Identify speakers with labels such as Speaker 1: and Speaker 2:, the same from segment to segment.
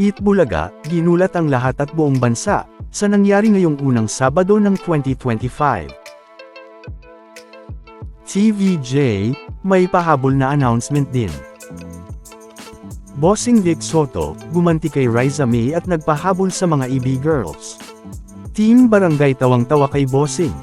Speaker 1: Eat Bulaga, ginulat ang lahat at buong bansa, sa nangyari ngayong unang Sabado ng 2025. TVJ, may pahabol na announcement din. Bossing Vic Soto, gumanti kay Riza May at nagpahabol sa mga EB Girls. Team Barangay tawang-tawa kay Bossing.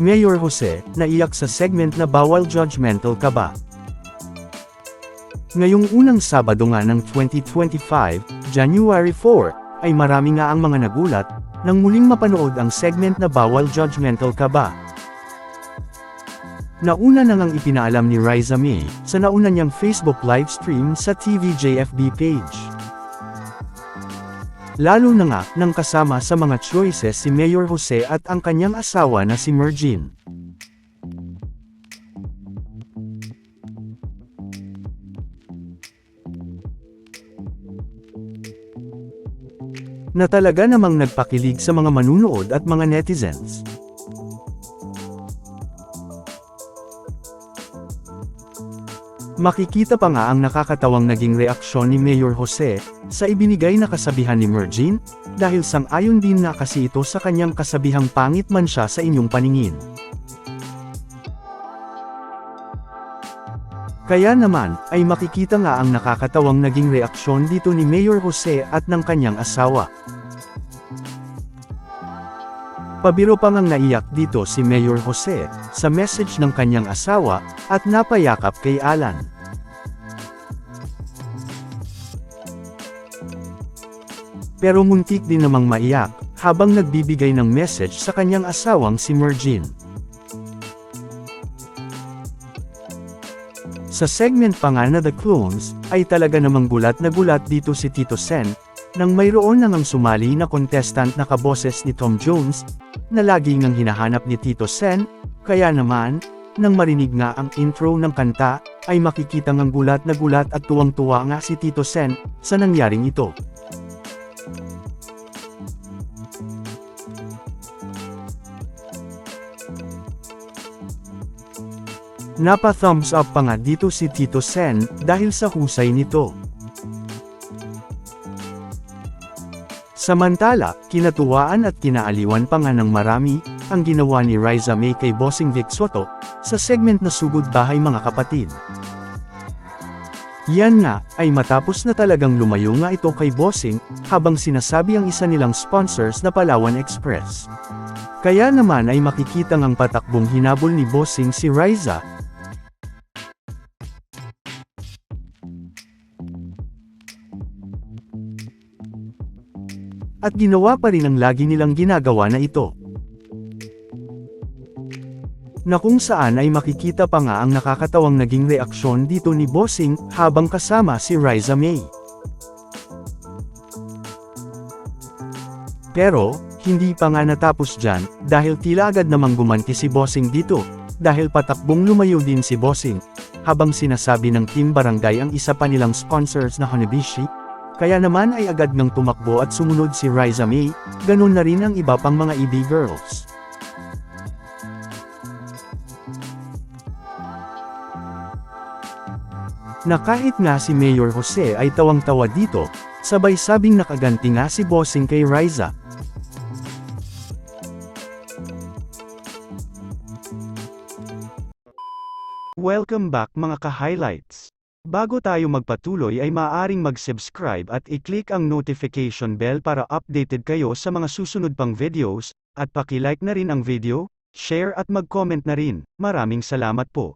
Speaker 1: Mayor Jose, naiyak sa segment na bawal judgmental ka ba? Ngayong unang Sabado nga ng 2025, January 4, ay marami nga ang mga nagulat, nang muling mapanood ang segment na bawal judgmental ka ba? Nauna na ngang ipinaalam ni Riza May, sa nauna niyang Facebook livestream sa TVJFB page. Lalo na nga, nang kasama sa mga choices si Mayor Jose at ang kanyang asawa na si Mergin. Na talaga namang nagpakilig sa mga manunood at mga netizens. Makikita pa nga ang nakakatawang naging reaksyon ni Mayor Jose, sa ibinigay na kasabihan ni Mergin, dahil sang-ayon din na kasi ito sa kanyang kasabihang pangit man siya sa inyong paningin. Kaya naman, ay makikita nga ang nakakatawang naging reaksyon dito ni Mayor Jose at ng kanyang asawa. Pabiro pa ngang naiyak dito si Mayor Jose, sa message ng kanyang asawa, at napayakap kay Alan. Pero muntik din namang maiyak, habang nagbibigay ng message sa kanyang asawang si Mergin. Sa segment pa nga na The Clones, ay talaga namang gulat na gulat dito si Tito Sen, nang mayroon na ngang sumali na contestant na kaboses ni Tom Jones, na lagi ngang hinahanap ni Tito Sen, kaya naman, nang marinig nga ang intro ng kanta, ay makikita ngang gulat na gulat at tuwang-tuwa nga si Tito Sen, sa nangyaring ito. Napa-thumbs up pa nga dito si Tito Sen, dahil sa husay nito. Samantala, kinatuwaan at kinaaliwan pa nga ng marami, ang ginawa ni Riza May kay Bossing Vic Soto, sa segment na Sugod Bahay Mga Kapatid. Yan nga, ay matapos na talagang lumayo nga ito kay Bossing, habang sinasabi ang isa nilang sponsors na Palawan Express. Kaya naman ay makikita ngang patakbong hinabol ni Bossing si Riza, at ginawa pa rin ang lagi nilang ginagawa na ito. Na kung saan ay makikita pa nga ang nakakatawang naging reaksyon dito ni Bossing habang kasama si Riza May. Pero, hindi pa nga natapos dyan, dahil tila agad namang gumanti si Bossing dito, dahil patakbong lumayo din si Bossing, habang sinasabi ng Team Barangay ang isa pa nilang sponsors na Hanabishi, kaya naman ay agad ngang tumakbo at sumunod si Riza May, ganun na rin ang iba pang mga EB girls. Na kahit nga si Mayor Jose ay tawang-tawa dito, sabay sabing nakaganti nga si Bossing kay Riza. Welcome back mga ka-highlights. Bago tayo magpatuloy ay maaaring mag-subscribe at i-click ang notification bell para updated kayo sa mga susunod pang videos, at paki-like na rin ang video, share at mag-comment na rin. Maraming salamat po.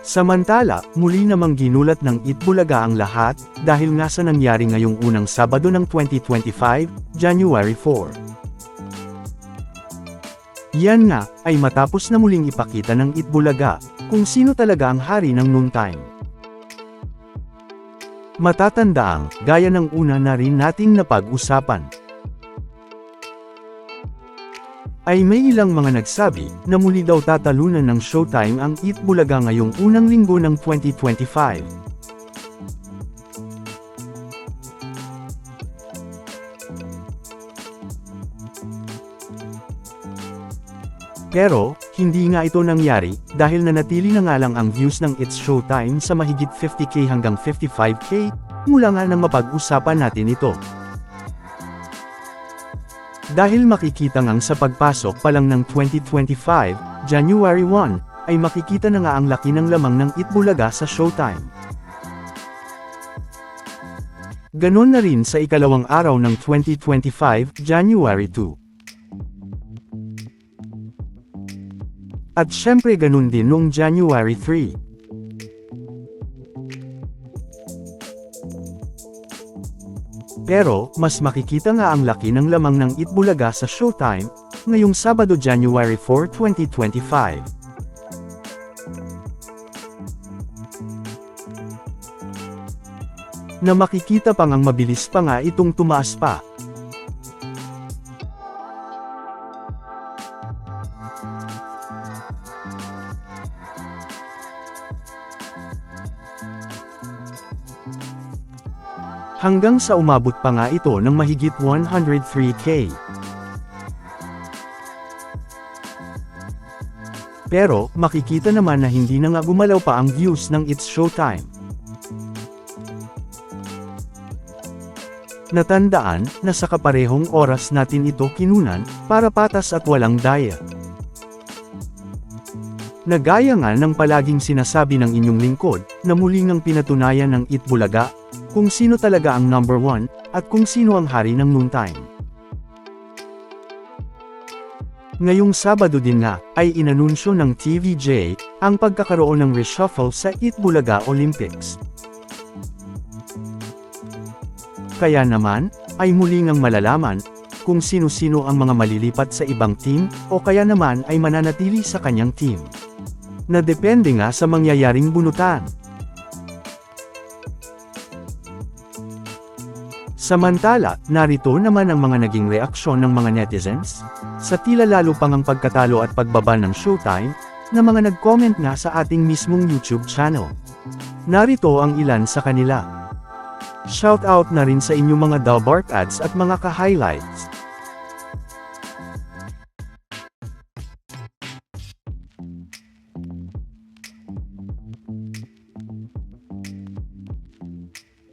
Speaker 1: Samantala, muli namang ginulat ng Itbulaga ang lahat, dahil nga sa nangyari ngayong unang Sabado ng 2025, January 4. Yan nga, ay matapos na muling ipakita ng Itbulaga, kung sino talaga ang hari ng noontime. Matatandaang, gaya ng una na rin nating napag-usapan. Ay may ilang mga nagsabi, na muli daw tatalunan ng Showtime ang Itbulaga ngayong unang linggo ng 2025. Pero, Hindi nga ito nangyari, dahil nanatili na nga lang ang views ng It's Showtime sa mahigit 50k hanggang 55k, mula nga nang mapag-usapan natin ito. Dahil makikita ngang sa pagpasok pa lang ng 2025, January 1, ay makikita na nga ang laki ng lamang ng Itbulaga sa Showtime. Ganon na rin sa ikalawang araw ng 2025, January 2. At syempre ganun din noong January 3. Pero, mas makikita nga ang laki ng lamang ng Itbulaga sa Showtime, ngayong Sabado January 4, 2025. Na makikita pang ang mabilis pa nga itong tumaas pa. Hanggang sa umabot pa nga ito ng mahigit 103k. Pero, makikita naman na hindi na nga gumalaw pa ang views ng It's Showtime. Natandaan, na sa kaparehong oras natin ito kinunan, para patas at walang daya. Nagaya nga ng palaging sinasabi ng inyong lingkod, na muli ngang pinatunayan ng Itbulaga, kung sino talaga ang number one, at kung sino ang hari ng noontime. Ngayong Sabado din nga, ay inanunsyo ng TVJ, ang pagkakaroon ng reshuffle sa Itbulaga Olympics. Kaya naman, ay muli ngang malalaman, kung sino-sino ang mga malilipat sa ibang team, o kaya naman ay mananatili sa kanyang team. Na depende nga sa mangyayaring bunutan. Samantala, narito naman ang mga naging reaksyon ng mga netizens, sa tila lalo pang ang pagkatalo at pagbaba ng showtime, na mga nag-comment nga sa ating mismong YouTube channel. Narito ang ilan sa kanila. Shoutout na rin sa inyong mga Dalbark ads at mga ka-highlights.